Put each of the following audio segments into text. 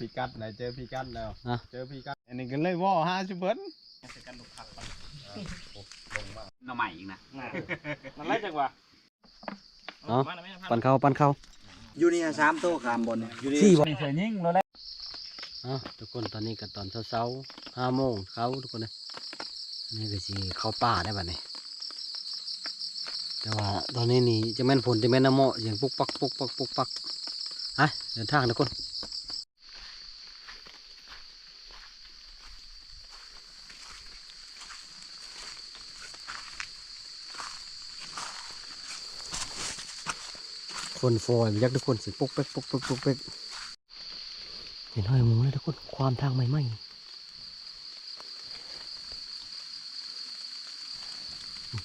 พิกัดไหนเจอพิกัดแล้วอะ เจอพิกัดอันนี้ก็เลยว่าห้าสิบเบิ้ลหน่อใหม่อีกนะมันไล่จังหวะเนาะปันเข้าปันเข้าอยู่นี่สามโต๊ะขามบนเนี่ยอยู่นี่สี่บ่นี่เสียยิ่งเราได้อะทุกคนตอนนี้ก็ตอนเช้าๆห้าโมงเช้าทุกคนเลยนี่ก็สิเข้าป่าได้บัดนี้ แต่ว่าตอนนี้นี่จะแม่นฝนจะแม่นน้ำเหมาะอย่างปุกปักปุกปักปุกปักฮะเดินทางทุกคน นฟอยยักษ์ทุกคนสิปุ๊กเป๊กปุกเป๊กปุกเป๊กเห็นห้อยหมูเลยทุกคนความทางใหม่ไหม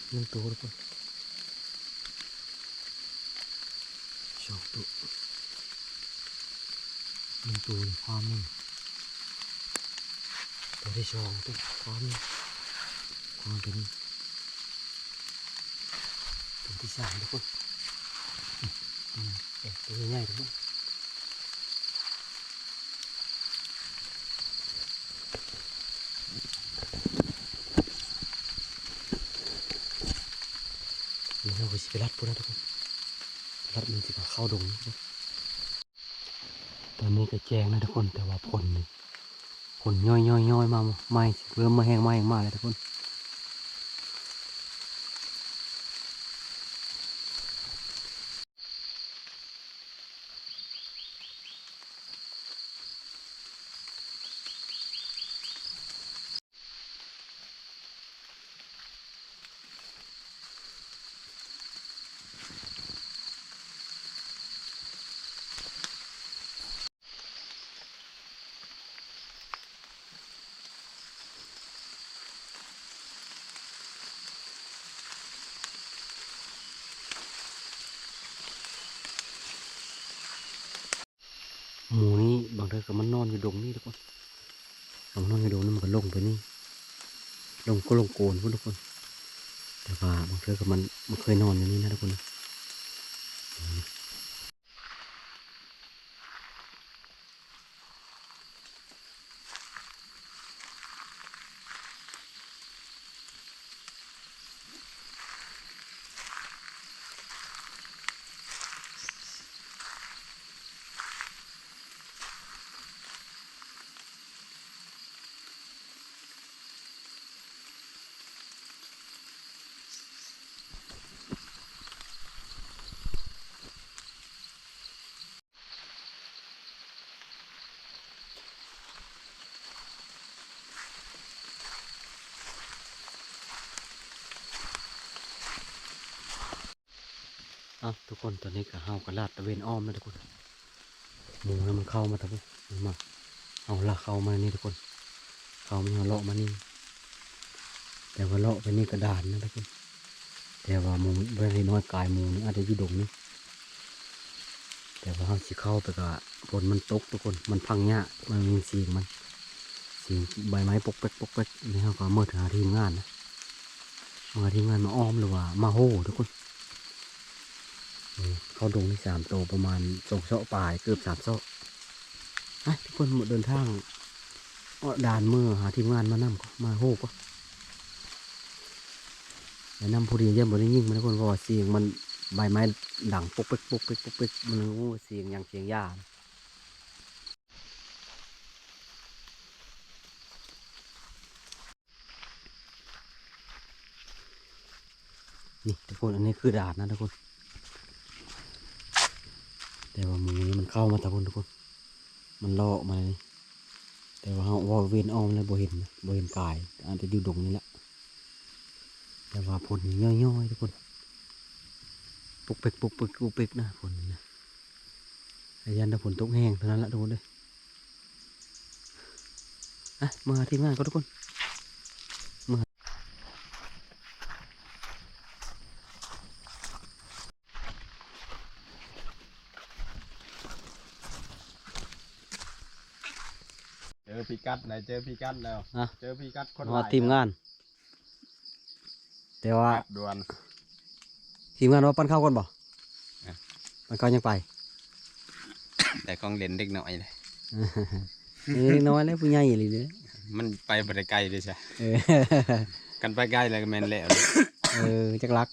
เรื่งตัวทุกคนสองตัวหนึ่งตัวความหนึ่งตัวที่สองตัวความหนึ่งความตัวนี้ตัวที่สามทุกคน ตัวใหญ่ทุกนี่เราก็สิไปรัดพวกนั้นทุกคนรัดมันจะเข้าดงนะตอนนี้ก็แจ้งนะทุกคนแต่ว่าผลนี่ผลย่อยย่อยย่อยมาไม่เริ่มมาแห้งมาแห้งมาเลยทุกคน นี่บางทีก็มันนอนอยู่ดงนี่ทุกคนมันนอนอยู่ดงนี่มันก็ลงไปนี่ลงก็ลงโกนพวกทุกคน แต่ว่าบางทีก็มันมันเคยนอนอยู่นี่นะทุกคนนะะทุกคนตอนนี้ก็เฮากระลาดตะเวนอ้อมนะทุกคนหมูนะมันเข้ามาตะพุมันมาเอาละเข้ามานี่ทุกคน เข้ามาเลาะมานี่ แต่ว่าเลาะไปนี่กระดานนะทุกคน แต่ว่าหมูเวลาน้อยกายหมูนี่อาจจะอยู่ดงนี่แต่ว่าเขาสิเข้าไปก็ฝนมันตกทุกคนมันพังหญ้ามันมีสียงมันสียงใบไม้ปกเป๊กปกเป๊กนี่เขาก็เมื่อหาทีมงานนะเอาหาทีมงานมาอ้อมหรือว่ามาโห่ทุกคน เข้าดงที่สามโตประมาณสองเสาะปลายเกือบสามเสาะไปทุกคนหมดเดินทางออด่านเมื่อหาทีมงานมานั่ก็มาโห่ก็แนะนำผู้เรียนเยี่ยมบริยิ่งมันนะคนเพราะว่าเสียงมันใบไม้ดังปุ๊กปิ๊กปุ๊กปิ๊กปุ๊กปิ๊กมันโอ้เสียงอย่างเสียงยานนี่ทุกคนอันนี้คือดาดนะทุกคน แต่ว่ามือนี้มัน เข้ามาทุกคนทุกคน มันล่อกมาเลยแต่ว่าเราว่าเวนออมแล้วบ่เห็นบ่เห็นกายอาจจะอยู่ดงนี่แหละ แต่ว่าผลย่อยๆทุกคน ปุกเปกปุกเปกปุกเปกนะผลนะไอ้ยันถ้าฝนตกแห้งเท่านั้นละทุกคนเลยอะมาทีมงานก็ทุกคนมา เจอพิ กัดไหนเจอพิกัดแล้วอะ เจอพิกัดคนมาทีมงาน แต่ว่าครับด่วน ทีมงานว่าปั้นข้าวก่อนบ่อะปั้นข้าวยังไป แต่กองเล่นเด็กหน่อยเลยเอ้ยน้อยแล้วผู้ใหญ่เลยเด้อมันไปบ่ได้ไกลเด้ใช่เออกันไปไกลแล้วก็แม่นแล้วเออจักรัก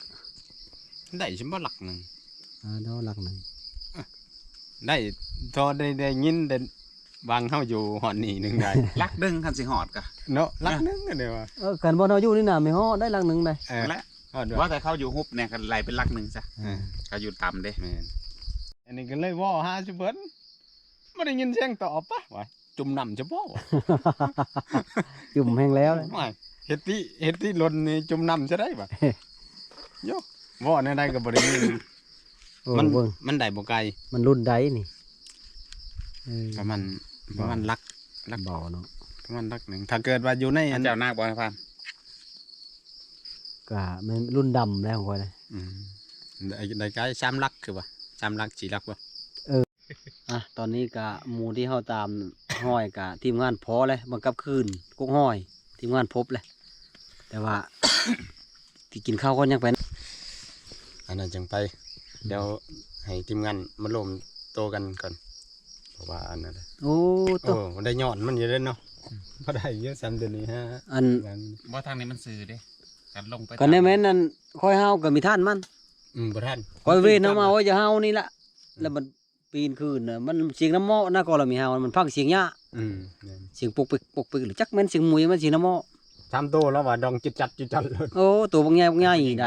ได้ชิบ่หลักหนึงอ่าดอกรักหนึงได้ทอได้ได้ยินแต่ วางเฮาอยู่หอนนี่หนึงได้ ลักดึงคันสิหอดกะเนาะหลักหนึงก็เด้ว่าเออกันบ่เฮาอยู่นี่น่ะไม่ฮอดได้รักหนึงได้เออและฮอดด้วยว่าแต่เขาอยู่ฮุบเนี่ยกันไหลเป็นลักหนึ่งซะเออเขาอยู่ต่ำเด้แม่นอันนี้ก็เลยเว่าหาซุเพิ่นบ่ได้ยินเสียงตอบปะว่าจุ่มน้ำจะบ่วะจุ่มแห้งแล้วเลยว่าเฮ็ดที่เฮ็ดที่ลนนี่จุ่มน้ำจะได้ปะโยเว่าแนวใดก็บ่ได้ยินโอ้มันเบิ่งมันได้บ่ไกลมันรุ่นใดนี่ เออประมาณประมาณลักลักบ่เนาะประมาณลักหนึงถ้าเกิดว่าอยู่ในอันเจ้านาคบอลพันก็มันรุ่นดำแล้วของข้อยเลยอืมได้ได้ไกลสามลักคือว่าสามลักสี่ลักบ่อะตอนนี้ก็หมู่ที่เฮาตามห้อยก็ทีมงานพอเลยบังคับคืนกุกห้อย ทีมงานพบเลยแต่ว่า ที่กินข้าวก็ยังไปอันนั้นจังไป เดี๋ยวให้ทีมงานมาลมโตกันก่อน เพราะว่าอันนั้นแหละโอ้ตัโอ้ได้ยอดมันอยู่เด้เนาะบ่ได้เยอะซ้ำเดือนนี้ฮะอันงานว่าทางนี้มันซื้อเด้กันลงไปกันในแม่นนั่นค่อยเฮาก็มีท่านมันอืมบ่ทันค่อยเวนเอามาว่าจะเฮานี่ละแล้วมันปีนขึ้นน่ะมันเสียงน้ำหม้อนะก็เรามีเฮามันพังเสียงหญ้าอืมแม่นเสียงปกปิกปกปิกหรือจักแม่นเสียงหมุยมันเสียงน้ำหม้อทำโตแล้วว่าดองจิตจัดจิตจัดเลยโอ้ตัวบางใหญ่บางใหญ่ใด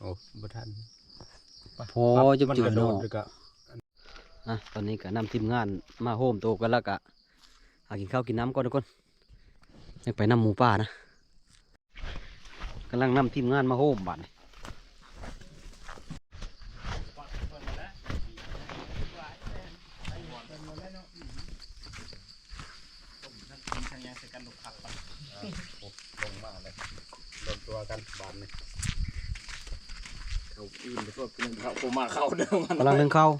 โอ้บ่ทันพอจะมันเจืกอระโดเนาะดแล้วก็ อะตอนนี้ก็นำทีมงานมาโฮมโตกันแล้วก็หากินข้าวกินน้ำก่อนทุกคนยังไปนำหมูป่านะกำลังนำทีมงานมาโฮมบัดนี้ลงมาเลยรวมตัวกันบานนี่ผมมาเข้าเดิมมันกำลังนึ่งข้าว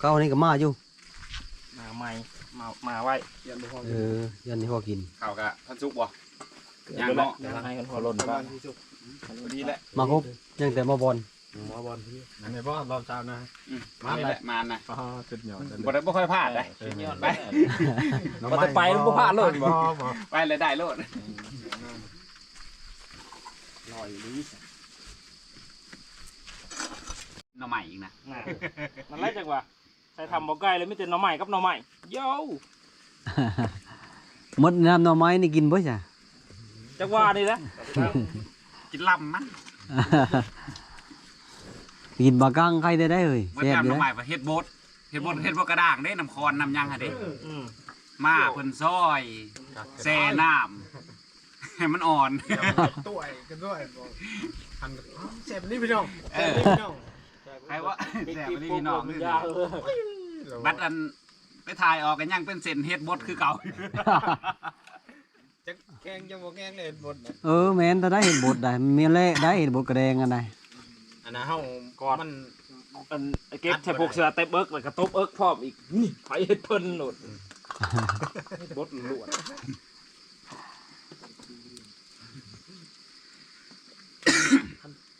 เอ้าข้าวนี่ก็มาอยู่มาใหม่มามาไว้เออยันนี่พอกินเขากะพันซุกบ่ย่างเนาะให้กันหัวหล่นบ้างดีแหละมาครบยังแต่มาบอลมาบอลพี่อันนี้บ่รอบเช้านะมาแหละมานะอ๋อสุดยอดบ่ได้บ่ค่อยพลาดเลยไปมันจะไปแล้วบ่พลาดเลยบ่ไปเลยได้โลดลอยลิสหน่อใหม่อีกนะนั่นแหละจังหวะ ใส่ทำบ่ใกล้เลยไม่แต่หน่อใหม่กับหน่อใหม่โย่มดน้ำหน่อไม้นี่กินบ่จ้ะจังหวะนี่นะกินลำมันกินบากังใครได้ได้เอ้ยเมื่อแซ่บจำอยู่หน่อนะใหม่ว่าเฮ็ดโบดเฮ็ดโบดเฮ็ดโบดกระด้างเด้น้ำคอนน้ำยังฮะเด้อืมมาเพิ่นซอยแซ่น้ำให้มันอ่อน ตัวกันด้วยทันเจ็บนี่พี่น้องเออพี่น้องใครว่าแซ่บไปที่พี่น้องมันนี่ยาวเลยบัดอันไปถ่ายออกกันยังเป็นเส้นเฮ็ดบดคือเก่าจะแกงจะบ่แกงเลยบดเออแม่นถ้าได้เห็นบทได้มีแล่ได้เห็นบทกระแดงอันใดอันนั้นเฮาก่อนมันอันไอ้เก็บใส่พวกเสือเต็มเอิกแล้วก็ตบเอิกพร้อมอีกนี่ไผเฮ็ดเพิ่นโหลดเฮ็ดบดล้วน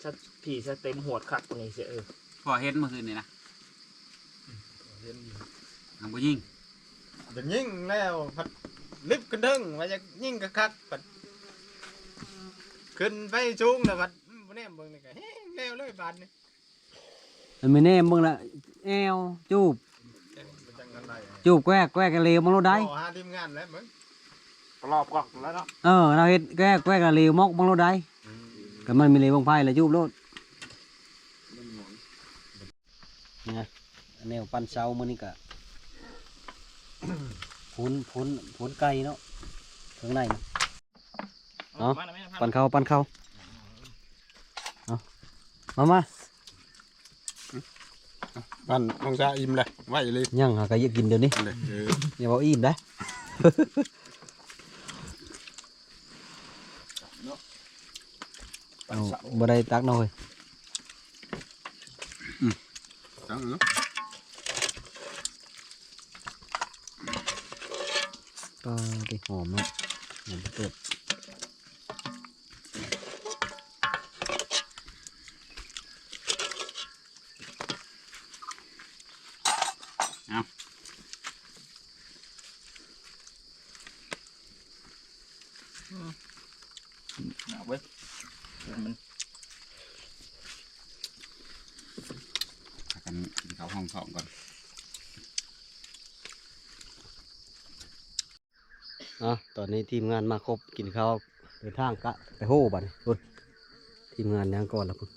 ชัดผีชัดเต็มหัวดคักตรงนี้เสียเออ พอเฮ็ดเมื่อคืนนี่นะทำบ่ยิงจะยิงแล้วพัดลิฟต์กันเด้งว่าจะยิงกะคักพัดขึ้นไปสูงแล้วพัดบ่แน่เบิ่งนี่ก็เฮ้แล้วเลยบาดนี่มันไม่แน่มึงละแอวจูบบ่จังกันได้จูบแกวกแกวกกันเลวมึงรู้ได้ ขอหาทีมงานแล้วมึงรอบกอกแล้วเนาะเออเราเฮ็ดแกวกแกวกกันเลวมอกมึงรู้ได้ก็มันมีเลวบางไพ่เลยจูบโลด นี่ไงแนวปันเสามื้อนี้ก็พุนพุนพุนไก่เนาะข้างในนะเอามาหน่อยไหมปันเข้าปันเข้าเอามามาบ้านมองซาอิ่มเลยไว้เลยยังหากะอยากกินเดี๋ยวนี้เลยเอออย่าบอกอิ่มได้เอาบ่ได้ตักหน่อย จังเนาะก็ไปหอมเนาะหอมเปิด เเอาไว้มัน พากันกินข้าวห้องท้องก่อน อะตอ นนี้ทีมงานมาครบกินข้าวเดินทางกะไปโห่บัดนี้พุ่นทีมงานยังก่อนละพุ่น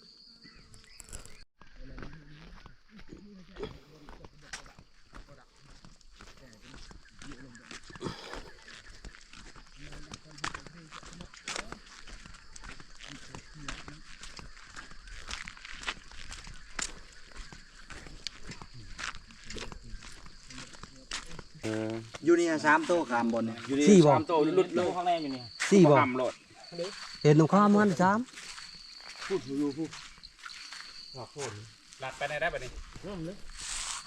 อยู่นี่สามโต๊ะขามบนเนี่ยอยู่นี่สี่บ่ สามโตหลุดเลยข้างแรกอยู่นี่สี่บ่ทำโหลดเห็นตรงข้ามมันสามลัดไปได้ได้ปะนี่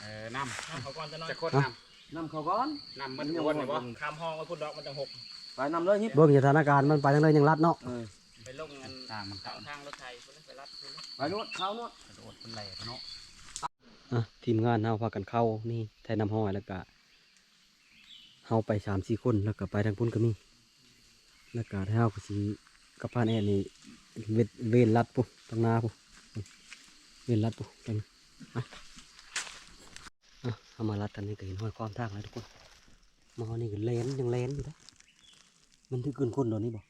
เออน้ำน้ำเขาก่อนจะน้อยจะโคตรน้น้ำเขาก่อนำน้ำมันอ้วนเลยบ่คำห้องแล้วคุณดอกมันจะหกไปน้ำเลยฮิปเบิ่งสถานการณ์มันไปทางเลยยังรัดเนาะเออไปลงเงินทางมันเข้าทางรถไทยคุณไปรัดคุณไปนวดเขานวดกระโดดเป็นแหลกเนาะ อะทีมงานเฮาพากันเข้านี่ไทยน้ำห้อยแล้วก็ เฮาไปสามสี่คนแล้วก็ไปทางพุ่นก็มีแล้วก็เฮาก็สิกับพานแอนนี่เวทเวนรัดปุ๊ทางนาปุ๊เวนรัดปุ๊ไปนี่มาอะเอามารัดกันนี่ก็เห็นห้อยความทางแล้วทุกคนหมอนี่ก็เลนยังเลนอยู่นะมันที่เกินคนเดี๋ยวนี้บ่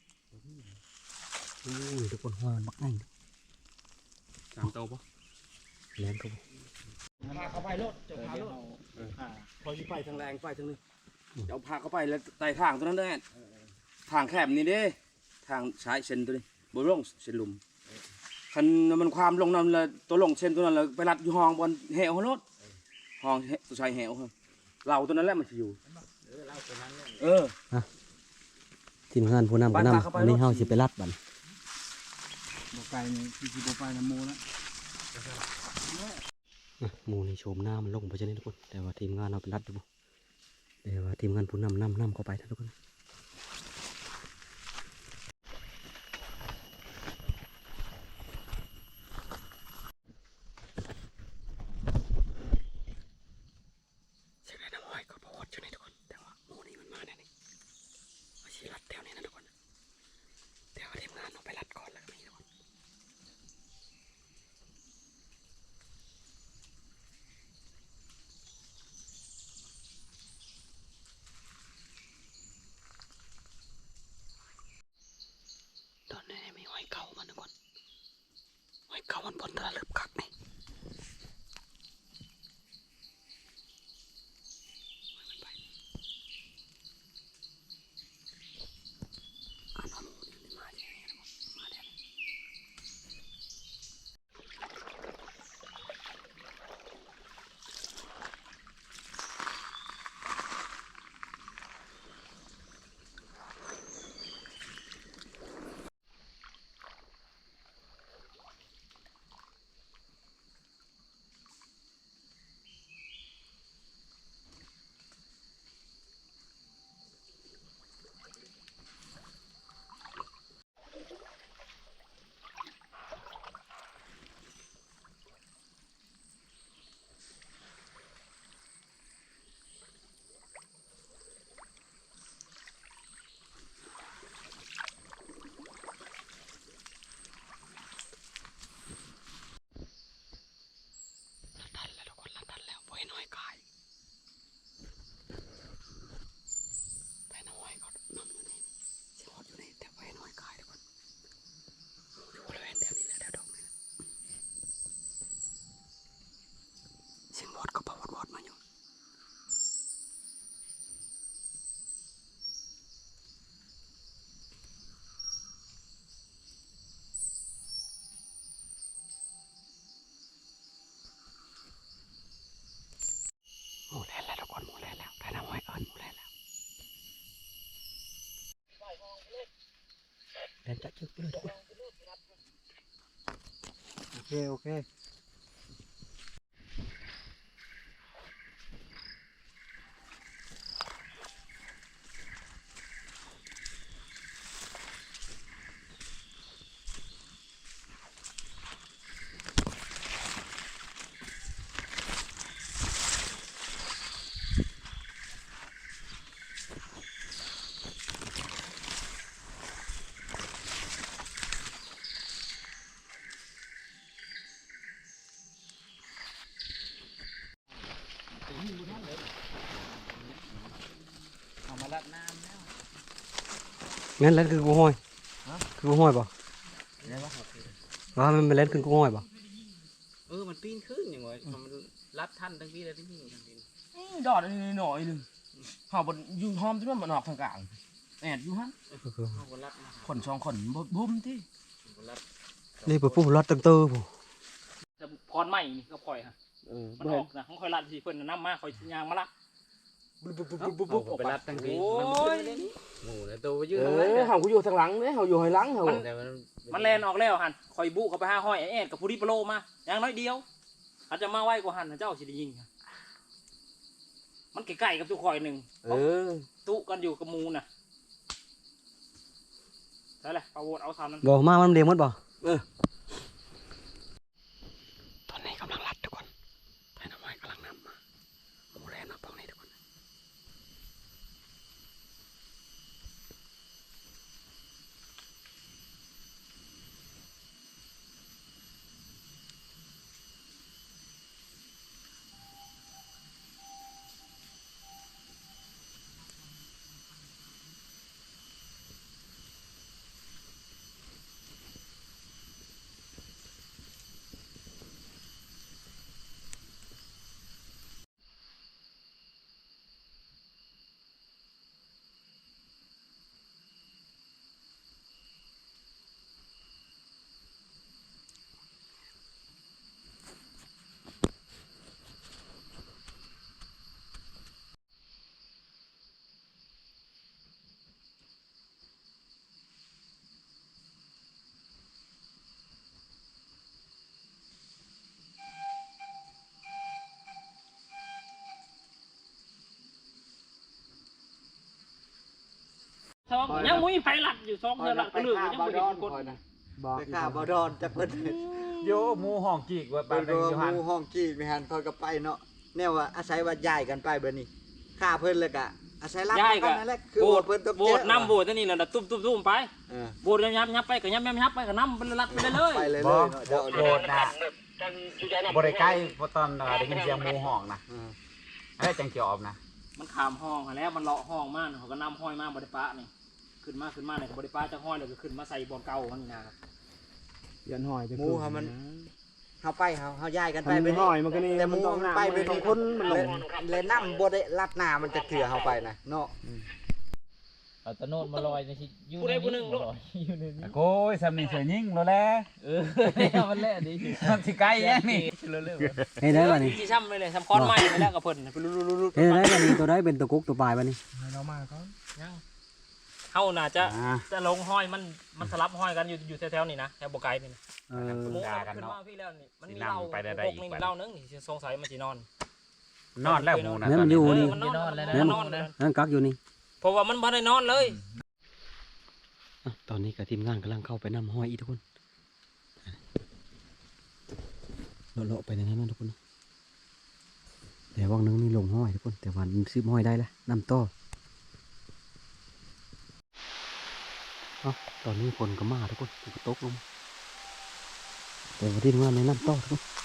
อือทุกคนห้อยมันบักง่ายสามโตปะเลนก็บ่พาเขาไปรถจะพารถพอที่ไปทางแรงไปทางนี้ เดี๋ยวพาเขาไปแล้วไต่ทางตัวนั้นได้ทางแคบนี่เด้ทางสายเส้นตัวนี้บนลงเส้นหลุมคันมันความลงนั่นเลยตัวลงเส้นตัวนั้นเลยไปรัดอยู่ห้องบนเหวรถห้องตัวชายเหวครับเราตัวนั้นแหละมันจะอยู่เออทีมงานผู้นำไปก็พาเข้าไปนำอันนี้รถเฮาสิไปรัดบันบ่ไกลนี่ที่บ่ไปน้ำมูนะอะหมูนี่โฉมหน้ามันลงไปใช่ไหมทุกคน แต่ว่าทีมงานเราไปรัดอ เดี๋ยวทีมงานผู้นำนำนำเข้าไปนะทุกคนเสียงไอ้น้ำอ้อยก็พอดอยู่นี่ทุกคน แต่ว่าหมูนี่มันมาแน่นี่เอาสิรัดแถวนี้นะทุกคนแต่ว่าทีมงานเราไปรัดก่อนแล้วก็มีทุกคน ตอนนี้มีหอยเก่ามันทุกคน หอยเก่ามันบนระลึบคักนี่หอยมันไปอ่านเอาหมูนี่มันมาแย่ๆนะมันมาแย่ละทันแล้วทุกคนละทันแล้วบ่ให้น้อยกายแต่น้อยก็นำอยู่นี่สิฮอดอยู่นี่แต่บ่ให้น้อยกายทุกคนอยู่บริเวณแถวนี้แหละแถวดอกนี่แหละเสียงวอดก็บ่วอดวอดมาอยู่ หมูแลนแล้วทุกคนหมูแลนแล้วไทยน้ำห้อยเอิญหมูแลนแล้ว แลนจะ งั้นเล่นคือกูห้อยคือกูห้อยบ่ว่ามันเป็นเล่นคือกูห้อยบ่เออ มันปีนขึ้นอย่างไงมันรับท่านทั้งพี่และทั้งพี่ทั้งพี่ดอดอันนี้หน่อยหนึงเฮาบ่อยู่หอมจนว่ามันออกทางกลางแอดอยู่หั่นเอาคนรับมาคนสองคนบ่บ่มติคนรับนี่ปุ๊บปุ๊บรอดเต็มเตอร์ปุ๊จะพรใหม่นี่ก็ปล่อยฮะเออมันออกนะของคอยรัดสิเพิ่นน่ะนำมาคอยยางมาละ เอาไปรับทั้งพี่โอ้มันยหมูแล้วตัวยืเอดเอาไว้อเฮากูอยู่ทางหลังเด้เฮาอยู่ให้หลังเฮาแต่มันมันแลนออกแล้วหันคอยบุเข้าไปหาห้อยไอ้แอดกับผู้ริปโลมาอย่างน้อยเดียวอาจจะมาไวกว่าหันนะเจ้าสิได้ยิงฮะมันใกล้ๆกับทุกคอยหนึ่งเออตุกันอยู่กับหมูน่ะใช่แหละประโวดเอาทำนั้นบ่มามันเดียวหมดบ่ตอนนี้กำลังรัดทุกคนไทยน้ำไม้กำลังนำมาหมูแรนนะพวกนี้ทุกคน ส องยังมุ้ยไผลัดอยู่สองเดือนละก็ลืมยังบ่เห็นคนไปข้าบอดอนจะเพิ่นโยหมูห้องกีกว่าเพิ่นก็หมู่ห้องกี้มีหันเขาก็ไปเนาะแนวว่าอาศัยว่าย้ายกันไปเบิดนี้ข้าเพิ่นเลยก็อาศัยรับย้ายกัก็นนั่นแหละคือโบโบดดเพิ่นต้องโบดน้ำโบดตัวนี้น่ะตุ้มตุ้มตุ้มไปเออโบดยับยับไปก็ยับยับยับไปก็น้ำเป็นลัดไปเลยไปเลยบ่เลยเนาะเดี๋ยวโบดนะบ่ได้ใกล้เพราะตอนได้ยินเสียงหมูห้องนะเออเอ้ยจังสิออกนะมันขามห้องหั้นแหล้วมันเลาะห้องมากเขาก็นำห้อยมาบริปะนี่ ขึ้นมาขึ้นมาเนี่ยบริปะจะห้อยเลยก็ขึ้นมาใส่บอลเก่ามันนี่นะครับยันหอยจะหมู่เฮามันเฮาไปเฮาเฮาย้ายกันไปมันเบิดหอยมันก็นี่แต่หมันมู่ต้องมันน้ำไปไปเบิดของคนมันลงและน้ำบ่ได้ลัดหน้ามันจะเถื่อเฮาไปนะเนาะเอาตะโนดมาลอยในที่อยู่ผู้ใดผู้หนึ่งลอยอยู่ในนี้โอ้ยสามีเสือยิงแล้วแหละเออมันแหละดีมันสิใกล้ยังนี่เร็วเฮ้ยได้ป่ะนี่ที่ช่ำไปเลยทำคอนไม้ไปแล้วกับเพิ่นไปลุลุเฮ้ยได้ป่ะนี่ตัวได้เป็นตัวกุ๊กตัวปลายป่ะนี่เฮา น่าจะอ่า จะลงห้อยมันมันสลับห้อยกันอยู่อยู่แถวๆนี่นะแถวบ่ไกลนี่นะเออหมูด่ากันขึ้นเนาะมาพี่แล้วนี่มันมีสิเหล้านำไปได้ได้พวอีกกนี่บัดเหล้านึงนี่สงสัยมันสินอน นอนแล้วหมูนะนั่นมันอยู่นี่ เมันนอนแล้วนั่นมันนอนแล้วนั่นกักอยู่นี่เพราะว่ามันบ่ได้นอนเลย อะตอนนี้กับทีมงานกำลังเข้าไปนำห้อยอีกทุกคนเลาะๆไปในนั้นนะทุกคนนะแต่ว่างนึงมีลงห้อยทุกคน แต่วันซื้อห้อยได้แล้วนำต่อ ตอนนี้ฝนก็มาทุกคนก็ตกลงแต่ว่าทีมงานในน้ำต่อทุกคน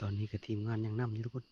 ตอนนี้กับทีมงานยังนำอยู่ทุกคน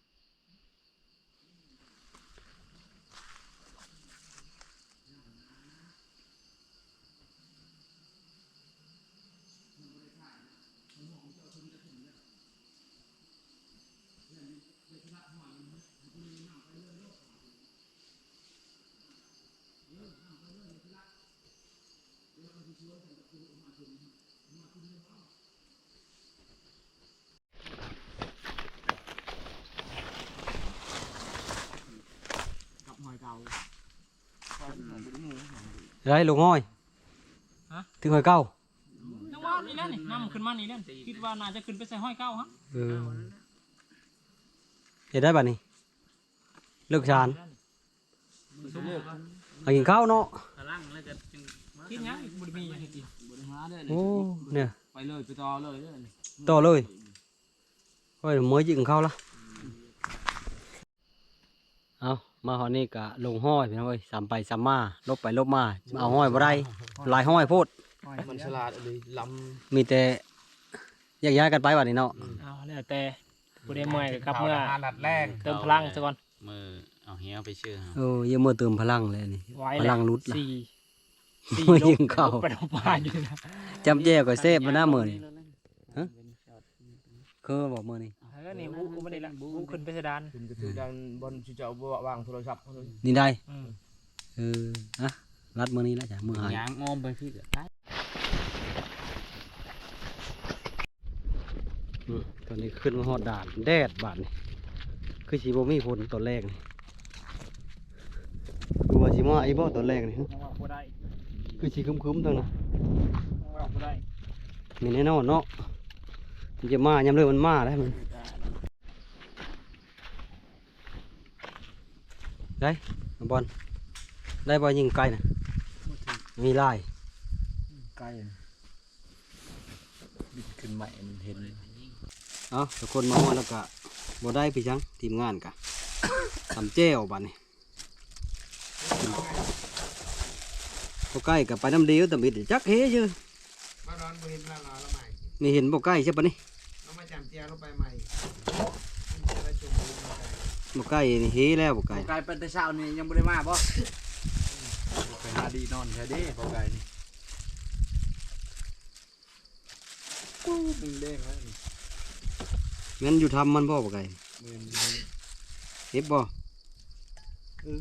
ไรลงห้อยฮะถึงห้อยเก้ายังว่านี่แหละนี่นำขึ้นมานี่แหละคิดว่าน่าจะขึ้นไปใส่ห้อยเก้าฮะเออเห็นได้ป่ะนี่เลิกชานเอากินข้าวเนาะพลังแล้วจะจึงคิดยังบ่ได้มีหยังให้กินโอ้เนี่ยไปเลยไปต่อเลยเด้อต่อเลยโอ้ย mới dựng ข้าวละเอา มาหอนี่กะลงห้อยพี่น้องเอ้ยสามไปสามมา ลบไปลบมาเอาห้อยบ่ได้หลายห้อยโพดมันฉลาดเลยล้มีแต่แยกย้ายกันไปวันนี้เนาะเอาแล้วแต่ผู้ใดเมื่อยก็กลับเมื่อหานัดแรกเติมพลังซะก่อนมือเอาเหี้ยไปชื่อครับโอ้ยยังมือเติมพลังเลยนี่ไว้พลังรุดล่ะสี่สี่โอ้ยลบยิงเข้าไปลบมาอยู่นะจำแจ้วก็เซฟมาหน้ามือนี่ฮะคือบอกมือนี่เออนี่บูกูไม่ได้ละบูขึ้นไปเสดานคุณก็ถือดันบอลที่จะเอาวางโทรศัพท์เขาเลยนี่ได้อืมเอออะรัดมือนี้แล้วจ้ะมือหายยางอ้อมไปพี่ก็ได้อืมตอนนี้ขึ้นมาฮอดด่านแดดบาดนี่คือสีบ่มีฝนตอนแรกนี่กูว่าสิมาไอ้บ่ตอนแรกนี่ฮะยังว่าบ่ได้คือสีครึ้มๆตรงนั้นยังว่าบ่ได้มีแน่นอนเนาะมันจะมายามเลยมันมาได้มัน ได้น้องบอลได้บอลยิงไกลนะมีลายใกล้บิดขึ้นใหม่มันเห็นเอาทุกคนมาฮอดแล้วก็บ่ได้พี่จังทีมงานกะทำแจ้วบัดนี้บ่ใกล้กับไปน้ำเดียวแต่มิดจักเฮชื่อมาดอนบ่เห็นแล้วเราละใหม่นี่เห็นบ่ใกล้ใช่ปะนี่เรามาจำเจียลงไปใหม่เจียละจมลงไป บ่ใกล้นี่เฮแล้วบ่ใกล้กายเป็นแต่เช้านี่ยังบ่ได้มาบ่ไปหาดีนอนแค่เด้พอกายนี่กูมึงเด้งแล้วนี่แม่นอยู่ทำมันบ่บ่ใกล้มือเฮ็บบ่โอ้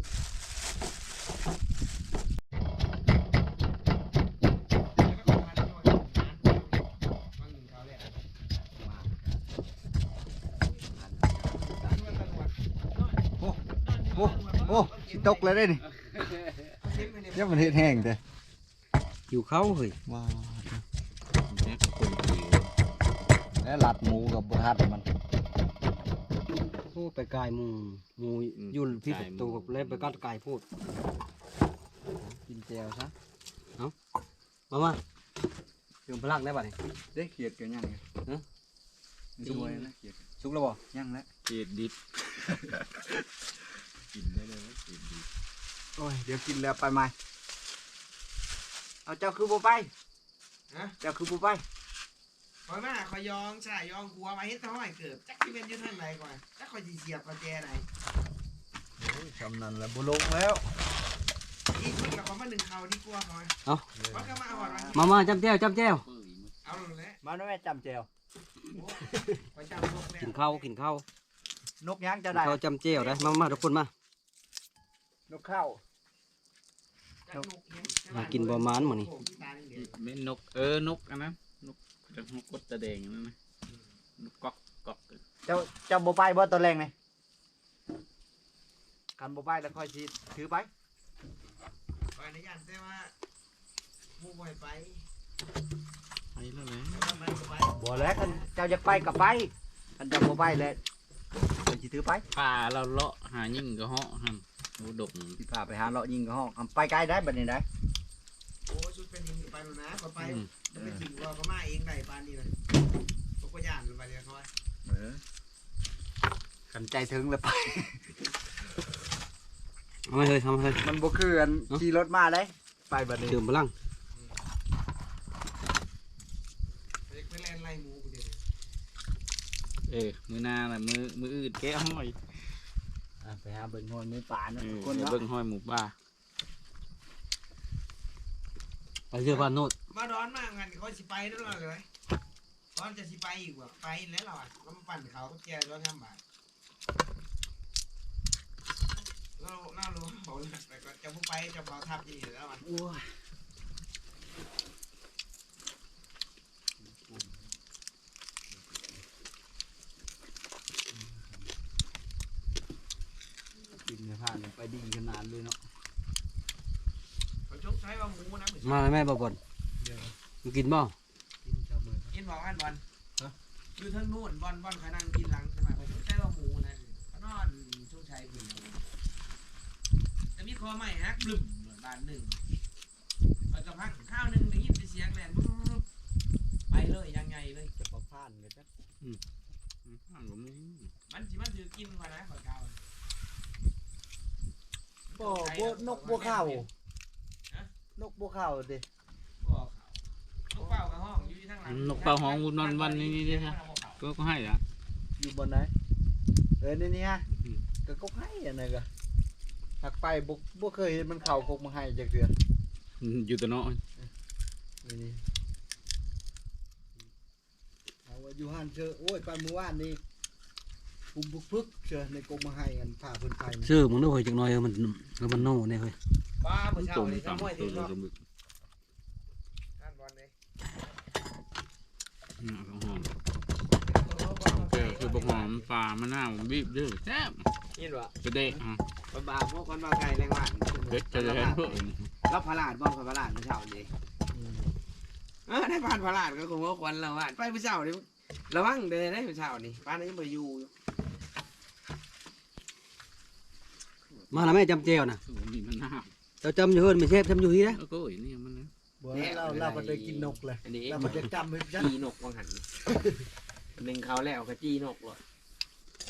ตกเลยได้นี่ยังมันเฮ็ดแห้งแต่อยู่เขาเฮ้ยว้าวแล้วหลัดหมูกับบทัดมันโอ้ไปไกลหมู่หมู่อยู่ที่ประตูกับเลยไปกัดไกลพูด กินแจวซะมามาเติมพลังได้บัดนี้ได้เขียดกันยังไงฮะสวยนะเขียดสุกแล้วบ่ยังแล้วเกดดิบ กินได้เลยเขียดดีโอ้ยเดี๋ยวกินแล้วไปใหม่เอาเจ้าคือบ่ไปฮะเจ้าคือบ่ไปคอยมาคอยยองใช่ยองกลัวมาเฮ็ดเท่าไหร่เกือบจักที่เป็นอยืนท่านไหนก่อนจักคอยจีเสียบกระแจไหนกำนันแล้วบุลงแล้วอีกคนกับความมาหนึ่งเขาที่กลัวคอยเอามันก็มาหอดวันมามาจำแจ้วจำแจ้วเอาลงแล้วมาหน่อยจำแจวคอยจำลงแล้วกินข้าวกินข้าวนกย่างกิจะนได้ข้าวจำแจ้วได้มามาทุกคนมา นกข้าวจักนกเห็นมากินบ่มานมื้อนี้โอ้ที่ตานี่เดี๋ยวเม่นนกเออนกอันนั้นนกจะนกกดตะแดงอันนั้นนะนกก๊อกก๊อกเจ้าเจ้าบ่ไปบ่ตัวแรงนี่กันบ่ไปแล้วค่อยสิถือไปขออนุญาตแต่ว่าหมู่บ่ให้ไปไปแล้วแหละแต่ว่ามันก็ไปบ่แล้วกันเจ้าจะไปก็ไปกันเจ้าบ่ไปแล้วค่อยสิถือไปป่าเราเลาะหายิ่งก็เหาะหั่น โอ้ดกสิพาไปหาเลาะยิงก็ฮ้องไปไกลได้บัดนี้ได้โอ้ชุดเป็นดินไปแล้วนะขอไปอืมจะไปถึงเราก็มาเองได้ปานนี้เลยพวกก็ย่านลงไปเลยคอยเออกันใจถึงแล้วไปเอามาเฮ้ยทำเฮ้ยมันบ่คืออันเอ้าขี่รถมาได้ไปบัดนี้เติมพลังไปไปเล่นไล่หมูกูเดี๋ยวเออมือหน้าน่ะมือมืออื่นแก้ห้อยอะ ไปหาเบิ่งหอยหมูป่าเอเนาะอทุกคนเดี๋ยวเนาะเบิ่งห้อยหมูป่าไปเชื่อบ้านโนดมาดอนมากงันเขาสิไปนั่นเราเลยตอนจะสิไปอีกว่าไปแล้วเราอะเรามาปั่นเขาก็เจียร้อนงามบาทเราเรารู้เขาแต่ก็จะพุ่งไปจะเผาทับยี่แล้วมัน โอ้ย กินเนี่ยผ่านไปดีขนาดเลยเนาะเขาชกใช้ว่าหมูนะมาแม่บ่บ่นมึงกินบ่กินบอกอันบอลอยู่ทั้งนู่นบอลบอลเขานั่งกินหลังใช่ไหมเขาชกใช้ว่าหมูนะเขานอนชกใช้กินจะมีคอใหม่ฮักบลึมบานหนึ่งมันก็พักข้าวหนึ่งได้ยินเสียงแรงไปเลยยังไงเลย จะประพานกันจ้ะ ข้างหลังมึง มันสิมันถือกินกว่านะขอข้าว บ่บ่นกบ่เข้านกบ่เข้าเด้บ่เขานกเป่ากับห้องอยู่ที่ทางหลังนกเป่าหองวุนวันวันนี้นี่นี่ฮะ ก็ก็ให้อะอยู่บนไหนเออนี่นี่ฮะอืมก็กกให้อันนั้นก็หักไปบ่บ่เคยเห็นมันเข้ากกมาให้จักเทื่ออยู่ตัวน้อยนี่นี่เอาว่าอยู่หันเชอโอ้ยไปเมื่อวานนี้ ปุ่มพึกพึกเชอในกกมาให้กันพาเพิ่นไปนะชื่อมึงด้ยจังน่อยเออมันเออมันโน่เนี่ยเฮ้ยป้ามัเมื่อนเช้าตุ่มนี่ต่ำทำมวยตัถึวงเนาะระบึกอันบอลเลยหอมเจอคือบอกหอมปลามะนาวบีบด้วยแซ่บยินวะจะได้อะคนบาพวกคนบาไก่แรงหวานเพชรจะได้เห็นพื่อนรับพลาดบ้องกับพลาดเมื่อเช้านี่อืมเออได้ผ่านพลาดก็คงว่าควันละหวานไปเมื่อเช้านี่ระวังเดินได้เมื่อเช้านี่ป้านี่ยังไม่อยู่อยู่ มาแล้วแม่จำเจียวนะมีมะนาวเจ้าจำอยู่เฮิรนไม่เชฟจำอยู่ที่นะแล้วก็อีนี่มันนะบ่ให้เราเราไปกินนกเลยอันนี้เราไปจะจำให้จักจีนกวังหันหนึ่งเขาแล้วก็จีนกเลย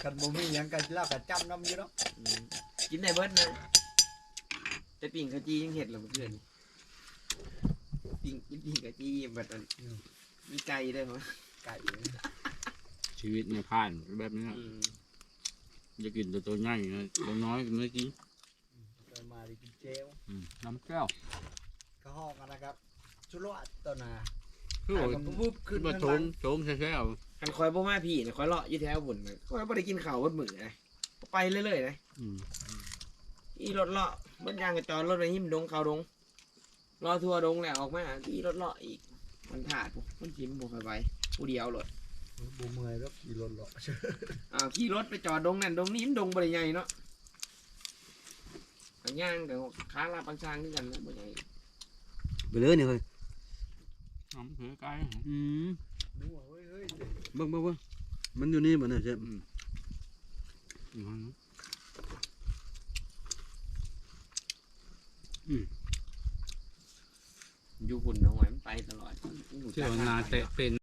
กันบ่มีหยังกันเราก็จำนำอยู่เนาะอืมกินได้เบิดนะแต่ปิ่งขจียังเห็ดเหรอเมื่อคืนปิ่งกินปิ่งขจีแบบนั้นมีไก่ด้วยมั้ยไก่ชีวิตเนี่ยผ่านแบบนี้อืม จะกินตัวตัวใหญ่นะตัวน้อยก็ไม่กินไปมาได้กินเจลอืมน้ำแก้วก็ห้องกันนะครับชุโรอัตตนาคือหาว่ากันปุ๊บขึ้นมาข้างโถหลัมงโถมแค่วคันคอยบ่มาพี่เนี่ยคอยเลาะอยู่แถวบุญน่ะคอยบ่ได้กินข้าวบนมือนะไปเรื่อยๆนะอืมอีรถเลาะบนยางกระจรรถไปหิมดงเขาดงรอทัวร์ดงแล้วออกมาอีรถเลาะอีกมันถาดปุ๊บมันจิ้มบุกไปผู้เดียวรถ บ่เมื่อยแล้วขี่รถเลาะอ้าวขี่รถไปจอดดงนั่นดงนี้มันดงบริใหญ่เนาะอันย่างแต่ขาลาปังชางนี่กันแล้วบริใหญ่ไปเลยเนี่ยเฮ้ยน้ำเผือไก่อืมนัวเฮ้ยเฮ้ยเบิ่งเบิ่งเบิ่งมันอยู่นี่บ่เนี่ยเชฟอืมอยู่หุ่นเอาไว้มันไปตลอดเชื่อว่านาเตะเป็น